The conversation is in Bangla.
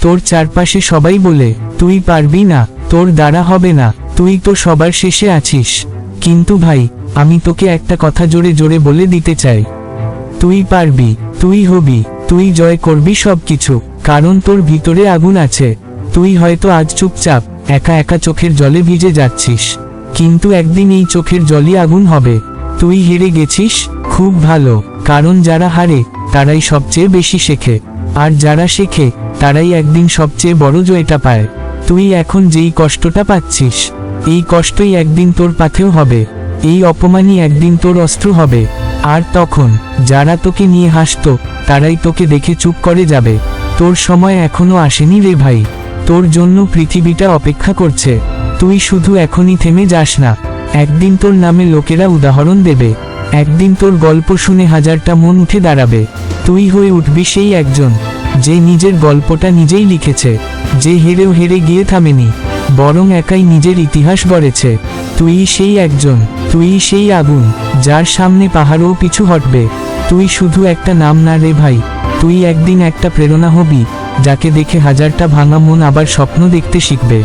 তোর চারপাশে সবাই বলে, তুই পারবি না, তোর দ্বারা হবে না, তুই তো সবার শেষে আছিস। কিন্তু ভাই, আমি তোকে একটা কথা জোরে জোরে বলে দিতে চাই। তুই পারবি, তুই হবি, তুই জয় করবি সবকিছু, কারণ তোর ভিতরে আগুন আছে। তুই হয়তো আজ চুপচাপ, একা একা চোখের জলে ভিজে যাচ্ছিস। কিন্তু একদিন এই চোখের জলই আগুন হবে। তুই হেরে গেছিস, খুব ভালো, কারণ যারা হারে, তারাই সবচেয়ে বেশি শেখে। আর যারা শেখে তারাই একদিন সবচেয়ে বড় জয়টা পায়। তুই এখন যেই কষ্টটা পাচ্ছিস, এই কষ্টই একদিন তোর পাথেও হবে, এই অপমানই একদিন তোর অস্ত্র হবে। আর তখন, যারা তোকে নিয়ে হাসত, তারাই তোকে দেখে চুপ করে যাবে। তোর সময় এখনও আসেনি রে ভাই, তোর জন্য পৃথিবীটা অপেক্ষা করছে। তুই শুধু এখনই থেমে যাস না, একদিন তোর নামে লোকেরা উদাহরণ দেবে, একদিন তোর গল্প শুনে হাজারটা মন উঠে দাঁড়াবে। তুই হয়ে উঠবি সেই একজন। যে নিজের গল্পটা নিজেই লিখেছে, যে হেরেও হেরে গিয়ে থামেনি, বরং একাই নিজের ইতিহাস গড়েছে। তুই সেই একজন, তুই সেই আগুন, যার সামনে পাহাড়ও পিছু হটবে। তুই শুধু একটা নাম না রে ভাই, তুই একদিন একটা প্রেরণা হবি, যাকে দেখে হাজারটা ভাঙা মন আবার স্বপ্ন দেখতে শিখবে।